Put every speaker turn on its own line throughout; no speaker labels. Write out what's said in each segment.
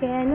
কেন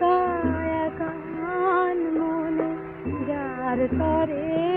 একা একা মনে যার
করে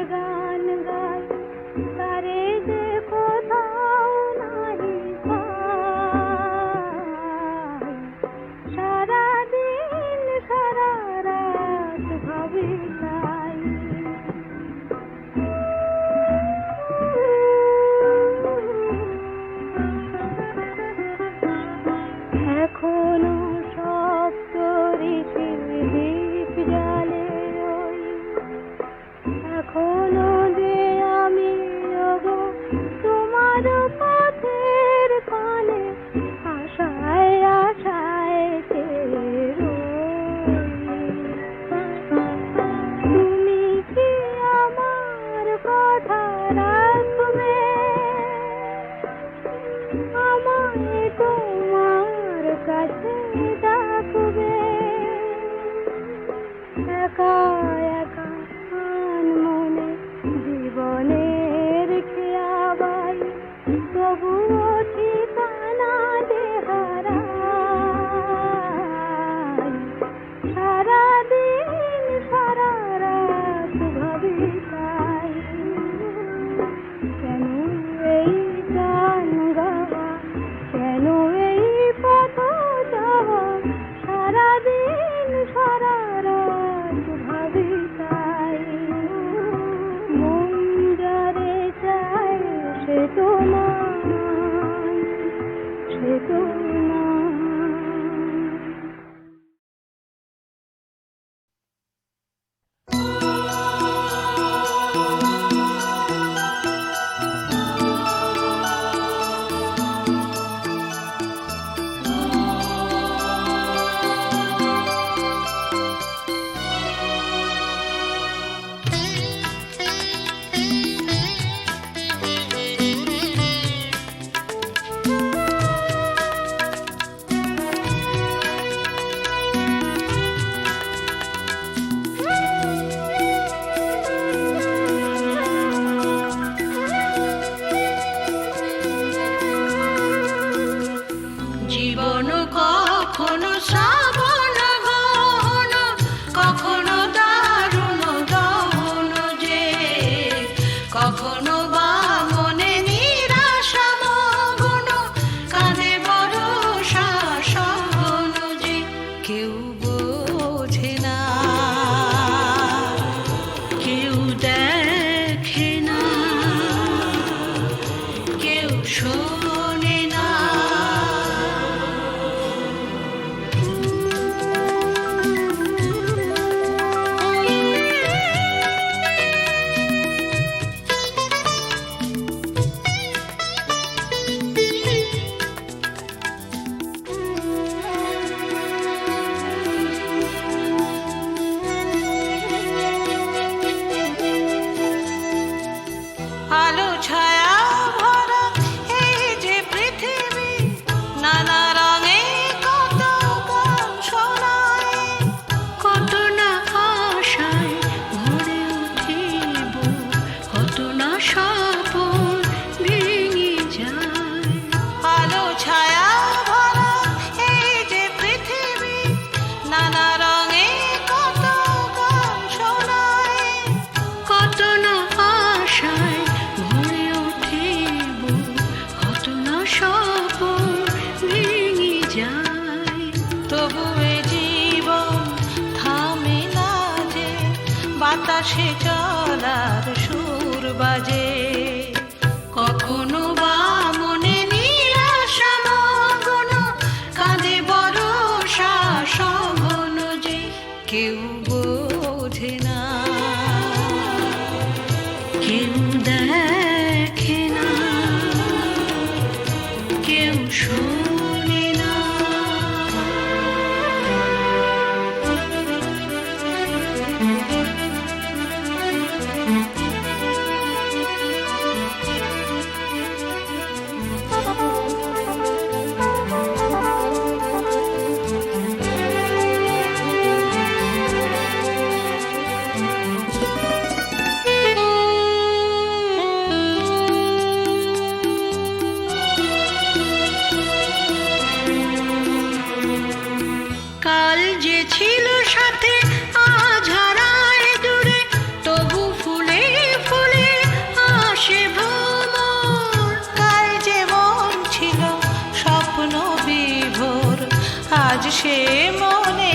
মনে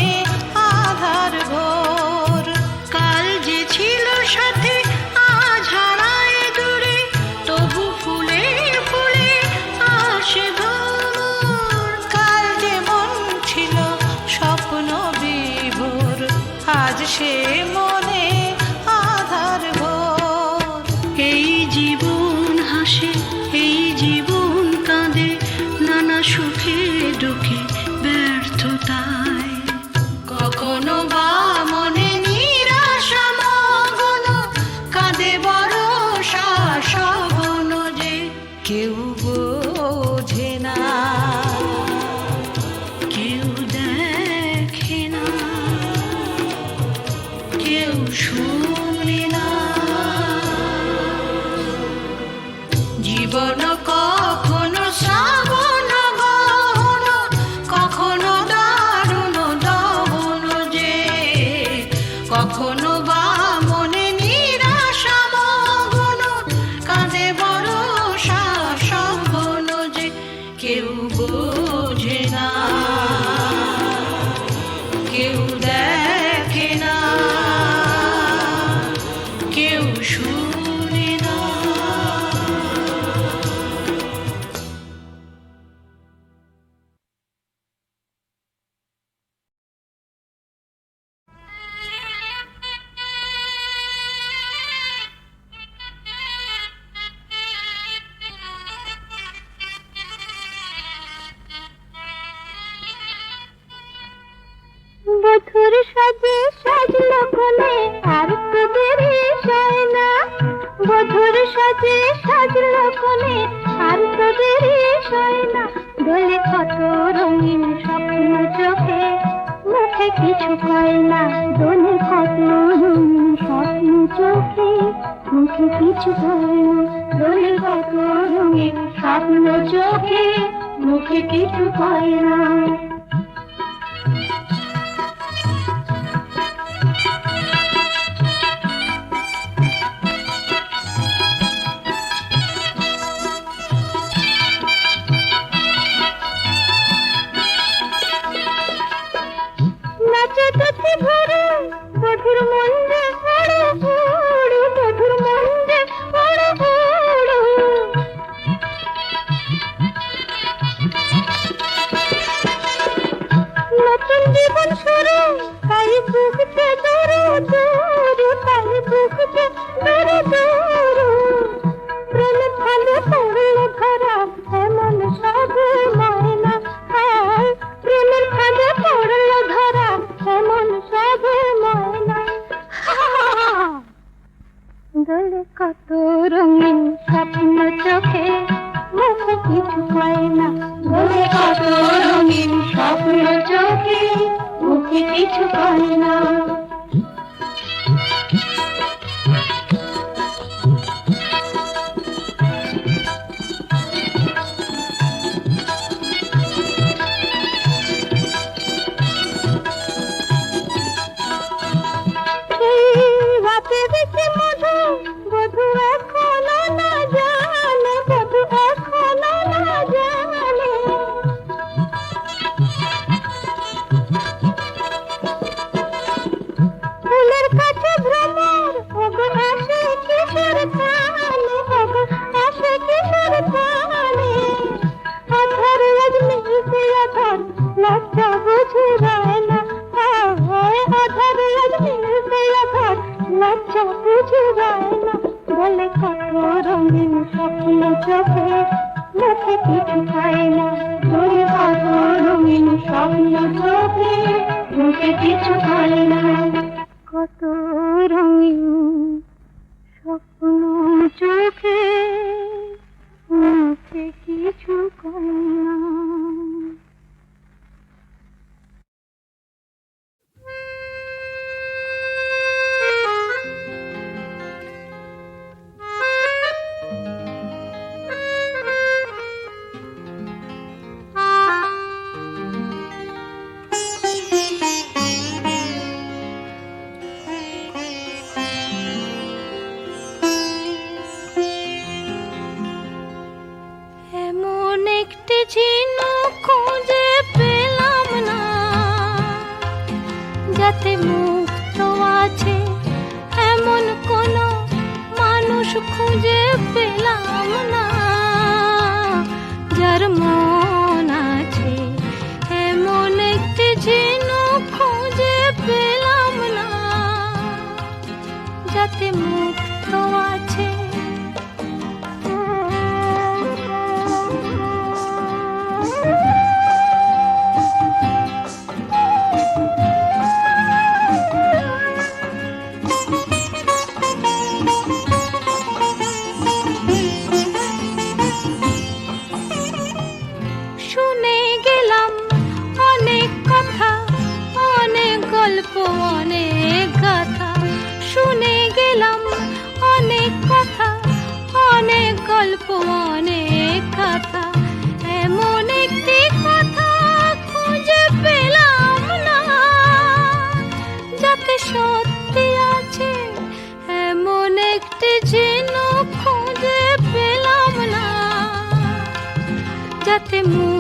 আধার ঘোর Bonobo.
বধুর সাজে সাজল বলে আর তো দেরি না বধুর সাজে সাজল বলে আর তো দেরি যায় না দোলে কত রঙিন স্বপ্ন চোখে, মুখে কিছু কয় না। দোলে কত রঙিন স্বপ্ন চোখে, মুখে কিছু কয় না। দোলে কত রঙিন স্বপ্ন চোখে, মুখে কিছু কয় না।
যাতে মু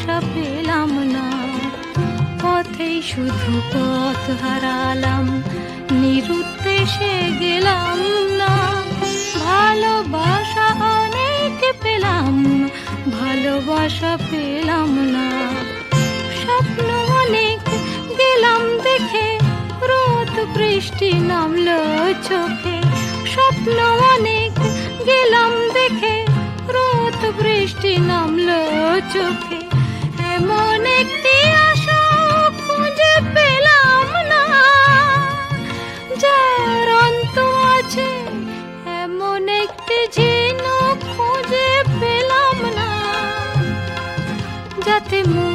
আশা পেলাম না। পথেই শুধু পথ হারালাম। নিরুদ্দেশে গেলাম না। ভালোবাসা অনেক পেলাম। ভালোবাসা পেলাম না। স্বপ্ন অনেক গেলাম দেখে। রোদ বৃষ্টি নামলো চোখে। স্বপ্ন অনেক গেলাম দেখে। রোদ বৃষ্টি নামলো চোখে। এমন একটি পেলাম না। যার আছে এমন একটি খুঁজে পেলাম না। যাতে মন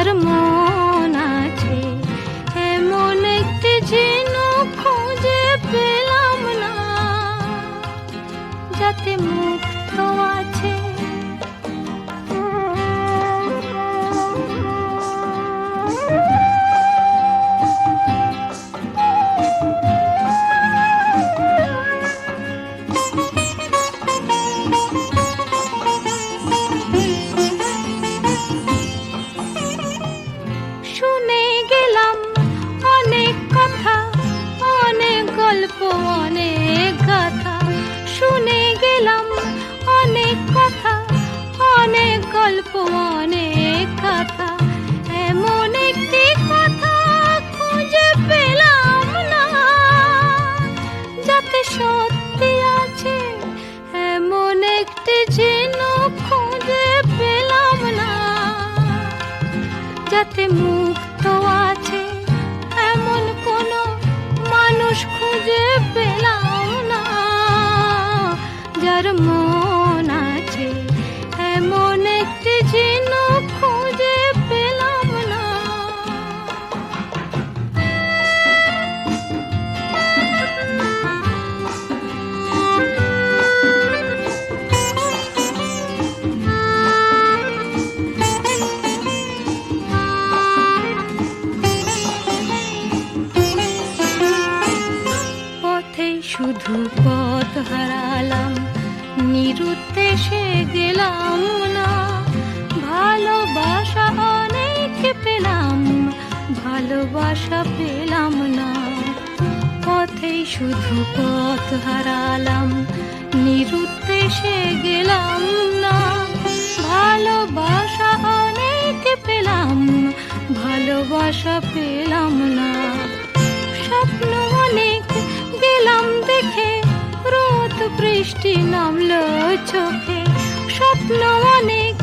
कर्मों te ভালোবাসা পেলাম না। পথেই শুধু পথ হারালাম, নিরুদ্দেশে গেলাম না। ভালোবাসা অনেক পেলাম, ভালোবাসা পেলাম না। স্বপ্ন অনেক গেলাম দেখে, রোদ বৃষ্টি নামলো চোখে। স্বপ্ন অনেক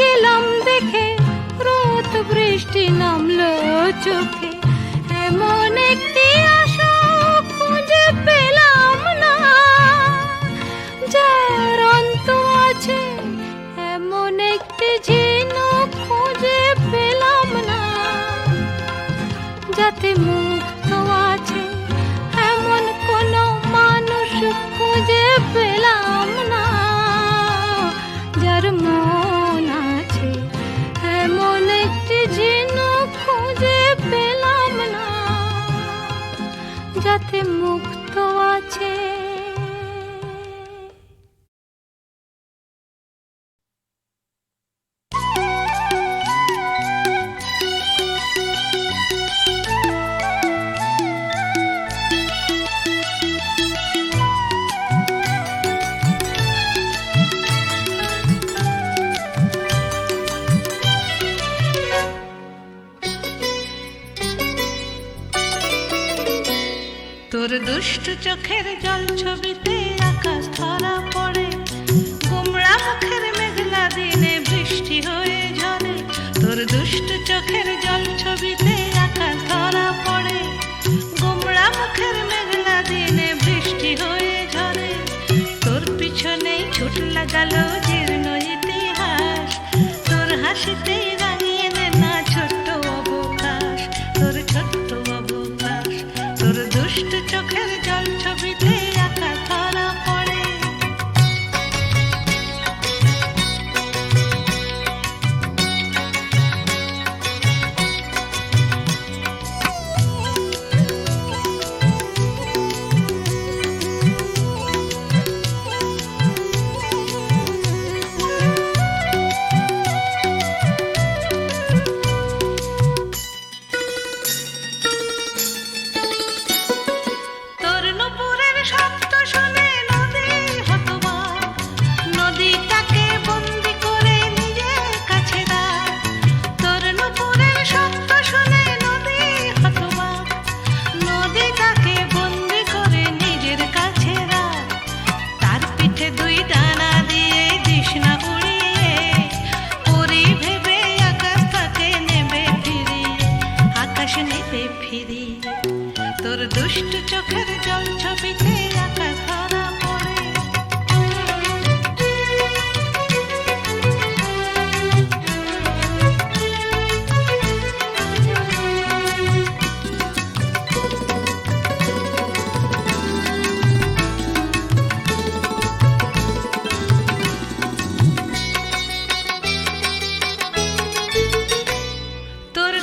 গেলাম দেখে রোদ বৃষ্টি নামলো চোখে। এমন একটি আশা খুঁজে পেলাম না। যার অন্ত আছে, এমন একটি ঝিনুক খুঁজে পেলাম না। যাতে মুক্ত আছে, এমন কোন মানুষ খুঁজে পেলাম
চোখের জল ছবিতে আকাশ ধরা পড়ে। গোমড়া মুখের মেঘলা দিনে বৃষ্টি হয়ে ঝরে। তোর পিছনেই ছুট লাগালো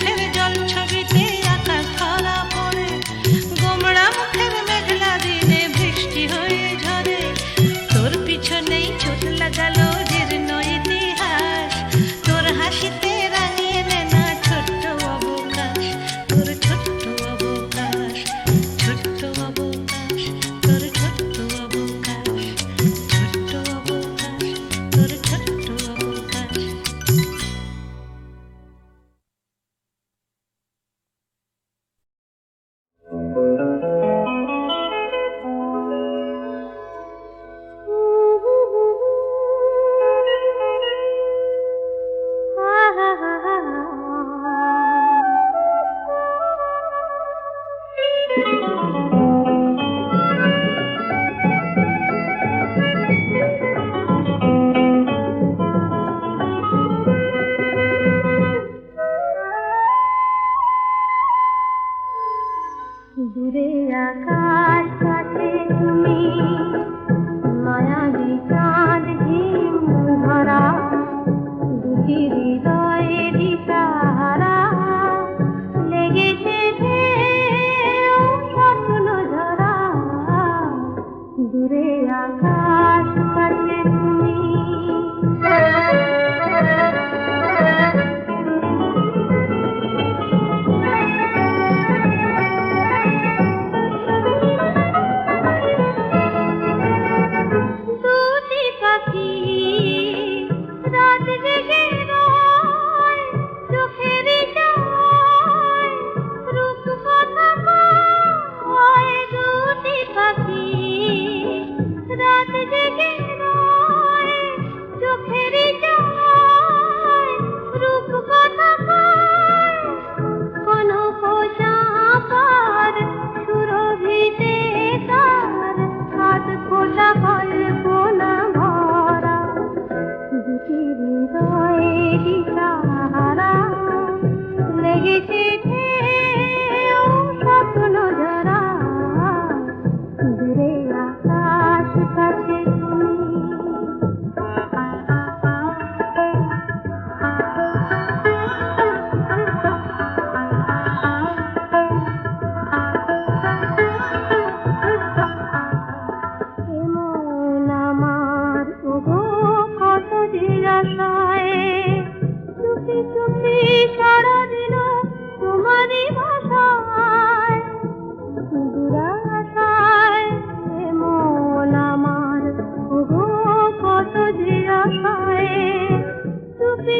চোখের জল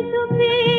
তুমি